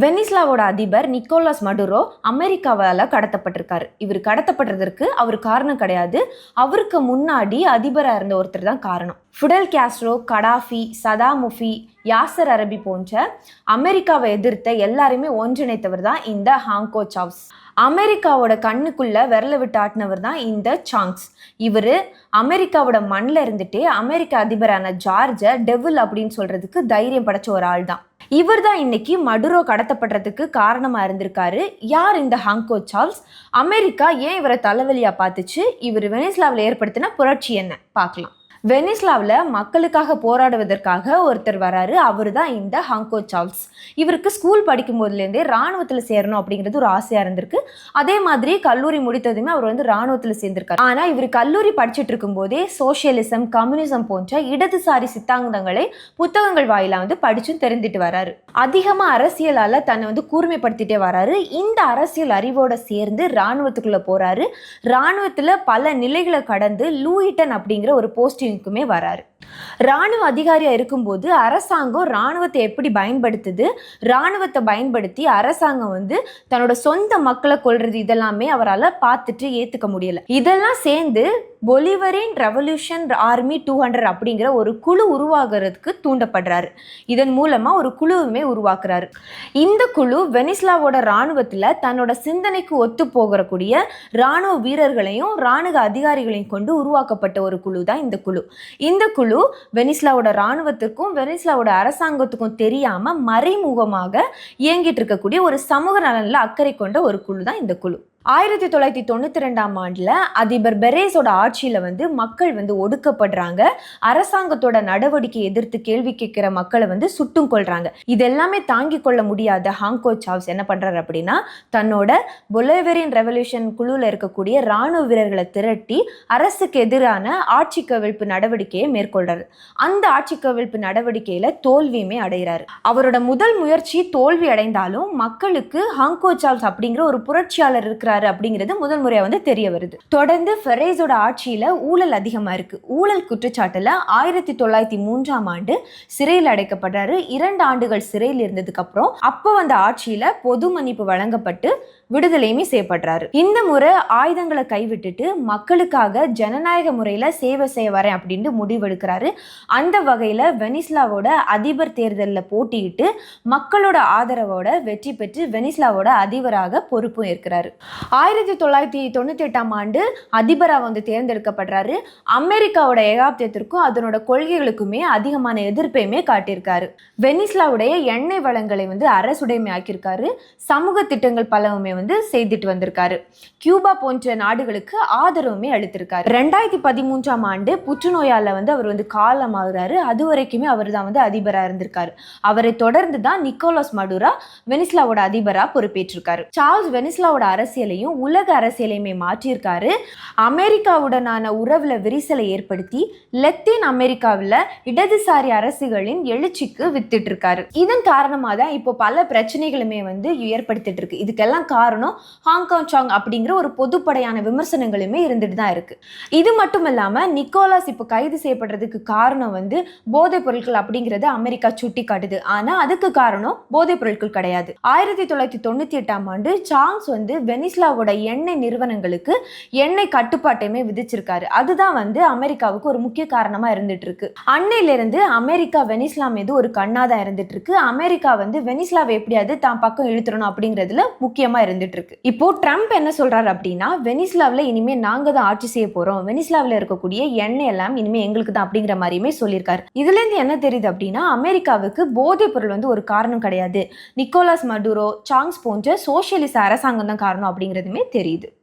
வெனிஸ்லாவோட அதிபர் Nicolas Maduro அமெரிக்காவால் கடத்தப்பட்டிருக்காரு. இவர் கடத்தப்படுறதற்கு அவர் காரணம் கிடையாது. அவருக்கு முன்னாடி அதிபராக இருந்த ஒருத்தர் தான் காரணம். ஃபுடல் கேஸ்ட்ரோ கடாஃபி சதாமுஃபி யாசர் அரபி போன்ற அமெரிக்காவை எதிர்த்த எல்லாருமே ஒன்றிணைத்தவர் தான் இந்த ஹாங்கோ சாவ்ஸ். அமெரிக்காவோட கண்ணுக்குள்ள விரல விட்டு ஆட்டினவர் தான் இந்த சாங்ஸ். இவர் அமெரிக்காவோட மண்ணில் இருந்துட்டே அமெரிக்க அதிபரான ஜார்ஜை டெவில் அப்படின்னு சொல்றதுக்கு தைரியம் படைச்ச ஒரு ஆள் தான். இவர் தான் இன்னைக்கு மடுரோ கடத்தப்படுறதுக்கு காரணமாக இருந்திருக்காரு. யார் இந்த ஹாங்கோ சார்ல்ஸ்? அமெரிக்கா ஏன் இவரை தலைவலியாக பார்த்துச்சு? இவர் வெனிஸ்லாவில் ஏற்படுத்தின புரட்சி என்ன? பார்க்கலாம். வெனிஸ்லாவில் மக்களுக்காக போராடுவதற்காக ஒருத்தர் வராரு. அவர் தான் இந்த ஹாங்கோ சார்ல்ஸ். இவருக்கு ஸ்கூல் படிக்கும் போதுலேருந்தே ராணுவத்தில் சேரணும் அப்படிங்கிறது ஒரு ஆசையாக இருந்திருக்கு. அதே மாதிரி கல்லூரி முடித்ததுமே அவர் வந்து ராணுவத்தில் சேர்ந்திருக்காரு. ஆனால் இவர் கல்லூரி படிச்சுட்டு இருக்கும்போதே சோசியலிசம் கம்யூனிசம் போன்ற இடதுசாரி சித்தாந்தங்களை புத்தகங்கள் வாயிலாக வந்து படிச்சும் தெரிஞ்சுட்டு வராரு. அதிகமாக அரசியலால் தன்னை வந்து கூர்மைப்படுத்திட்டே வராரு. இந்த அரசியல் அறிவோட சேர்ந்து ராணுவத்துக்குள்ளே போகிறாரு ராணுவத்தில் பல நிலைகளை கடந்து லூயிட்டன் அப்படிங்கிற ஒரு போஸ்டிங் போஸ்டிங்குமே வராரு. ராணுவ அதிகாரியாக இருக்கும்போது அரசாங்கம் ராணுவத்தை எப்படி பயன்படுத்துது? ராணுவத்தை பயன்படுத்தி அரசாங்கம் வந்து தன்னோட சொந்த மக்களை கொள்றது இதெல்லாமே அவரால் பார்த்துட்டு ஏற்றுக்க முடியல. இதெல்லாம் சேர்ந்து பொலிவரின் ரெவல்யூஷன் ஆர்மி டூ ஹண்ட்ரட் அப்படிங்கிற ஒரு குழு உருவாகிறதுக்கு தூண்டப்படுறாரு. இதன் மூலமாக ஒரு குழுவுமே உருவாக்குறாரு. இந்த குழு வெனிஸ்லாவோட ராணுவத்தில் தன்னோட சிந்தனைக்கு ஒத்து போகக்கூடிய ராணுவ வீரர்களையும் ராணுவ அதிகாரிகளையும் கொண்டு உருவாக்கப்பட்ட ஒரு குழு தான் இந்த குழு. இந்த குழு வெனிஸ்லாவோட ராணுவத்துக்கும் வெனிஸ்லாவோட அரசாங்கத்துக்கும் தெரியாமல் மறைமுகமாக இயங்கிட்டு இருக்கக்கூடிய ஒரு சமூக நலனில் அக்கறை கொண்ட ஒரு குழு தான் இந்த குழு. ஆயிரத்தி தொள்ளாயிரத்தி தொண்ணூற்றி ரெண்டாம் ஆண்டில் அதிபர் பெரேஸோட ஆட்சியில் வந்து மக்கள் வந்து ஒடுக்கப்படுறாங்க. அரசாங்கத்தோட நடவடிக்கை எதிர்த்து கேள்வி கேட்குற மக்களை வந்து சுட்டும் கொள்றாங்க இது எல்லாமே தாங்கி கொள்ள முடியாத ஹாங்கோ சாவ்ஸ் என்ன பண்ணுறாரு அப்படின்னா தன்னோட பொலேவரியன் ரெவல்யூஷன் குழுவில் இருக்கக்கூடிய இராணுவ வீரர்களை திரட்டி அரசுக்கு எதிரான ஆட்சி கவிழ்ப்பு நடவடிக்கையை மேற்கொள்றாரு. அந்த ஆட்சி கவிழ்ப்பு நடவடிக்கையில் தோல்வியுமே அடைகிறாரு. அவரோட முதல் முயற்சி தோல்வி அடைந்தாலும் மக்களுக்கு ஹாங்கோ சாவ்ஸ் அப்படிங்கிற ஒரு புரட்சியாளர் இருக்கிற இருக்கிறாரு அப்படிங்கிறது முதல் முறையாக வந்து தெரிய வருது. தொடர்ந்து ஃபெரேஸோட ஆட்சியில் ஊழல் அதிகமாக இருக்கு. ஊழல் குற்றச்சாட்டில் ஆயிரத்தி தொள்ளாயிரத்தி மூன்றாம் ஆண்டு சிறையில் அடைக்கப்படுறாரு. இரண்டு ஆண்டுகள் சிறையில் இருந்ததுக்கு அப்புறம் அப்போ வந்த ஆட்சியில் பொது மன்னிப்பு வழங்கப்பட்டு விடுதலையுமே செய்யப்படுறாரு. இந்த முறை ஆயுதங்களை கைவிட்டுட்டு மக்களுக்காக ஜனநாயக முறையில் சேவை செய்ய வரேன் அப்படின்ட்டு முடிவெடுக்கிறாரு. அந்த வகையில் வெனிஸ்லாவோட அதிபர் தேர்தலில் போட்டியிட்டு மக்களோட ஆதரவோட வெற்றி பெற்று வெனிஸ்லாவோட அதிபராக பொறுப்பும் ஏற்கிறாரு. ஆயிரத்தி தொள்ளாயிரத்தி தொண்ணூற்றி எட்டாம் ஆண்டு அதிபராக வந்து தேர்ந்தெடுக்கப்படுறாரு. அமெரிக்காவோட ஏகாப்தியத்திற்கும் அதனோட கொள்கைகளுக்குமே அதிகமான எதிர்ப்பையுமே காட்டியிருக்காரு. வெனிஸ்லாவுடைய எண்ணெய் வளங்களை வந்து அரசுடைமை ஆக்கியிருக்காரு சமூக திட்டங்கள் பலவுமே வந்து செய்துட்டு வந்திருக்காரு. கியூபா போன்ற நாடுகளுக்கு ஆதரவுமே அளித்திருக்காரு. ரெண்டாயிரத்தி பதிமூன்றாம் ஆண்டு புற்றுநோயால வந்து அவர் வந்து காலமாகிறாரு. அது வரைக்குமே அவர் தான் வந்து அதிபராக இருந்திருக்காரு. அவரை தொடர்ந்து தான் நிக்கோலஸ் மடுரா வெனிஸ்லாவோட அதிபராக பொறுப்பேற்றிருக்காரு. சார்ல்ஸ் வெனிஸ்லாவோட அரசியல் அரசியலையும் உலக அரசியலையுமே மாற்றியிருக்காரு. அமெரிக்காவுடனான உறவுல விரிசலை ஏற்படுத்தி லத்தீன் அமெரிக்காவில் இடதுசாரி அரசுகளின் எழுச்சிக்கு வித்துட்டு இருக்காரு இதன் காரணமாக தான் இப்போ பல பிரச்சனைகளுமே வந்து ஏற்படுத்திட்டு இருக்கு இதுக்கெல்லாம் காரணம் ஹாங்காங் சாங் அப்படிங்கிற ஒரு பொதுப்படையான விமர்சனங்களுமே இருந்துட்டு தான் இருக்கு. இது மட்டும் இல்லாமல் நிக்கோலாஸ் இப்போ கைது செய்யப்படுறதுக்கு காரணம் வந்து போதைப் பொருட்கள் அப்படிங்கிறத அமெரிக்கா சுட்டி காட்டுது ஆனால் அதுக்கு காரணம் போதைப் பொருட்கள் கிடையாது. ஆயிரத்தி தொள்ளாயிரத்தி தொண்ணூற்றி எட்டாம் ஆண்டு சாங்ஸ் வந்து வெனிஸ்ல டெஸ்லாவோட எண்ணெய் நிறுவனங்களுக்கு எண்ணெய் கட்டுப்பாட்டையுமே விதிச்சிருக்காரு. அதுதான் வந்து அமெரிக்காவுக்கு ஒரு முக்கிய காரணமா இருந்துட்டு இருக்கு அன்னையில இருந்து அமெரிக்கா வெனிஸ்லா மீது ஒரு கண்ணாதான் இருந்துட்டு இருக்கு அமெரிக்கா வந்து வெனிஸ்லாவை எப்படியாவது தான் பக்கம் இழுத்துறணும் அப்படிங்கிறதுல முக்கியமா இருந்துட்டு இருக்கு இப்போ ட்ரம்ப் என்ன சொல்றாரு அப்படின்னா வெனிஸ்லாவில் இனிமே நாங்க தான் ஆட்சி செய்ய போறோம். வெனிஸ்லாவில் இருக்கக்கூடிய எண்ணெய் எல்லாம் இனிமே எங்களுக்கு தான் அப்படிங்கிற மாதிரியுமே சொல்லியிருக்காரு. இதுல இருந்து என்ன தெரியுது அப்படின்னா அமெரிக்காவுக்கு போதைப் பொருள் வந்து ஒரு காரணம் கிடையாது. நிக்கோலாஸ் மடுரோ சாங்ஸ் போன்ற சோசியலிச அரசாங்கம் தான் காரணம் அப்படிங்கிறதுமே தெரியுது.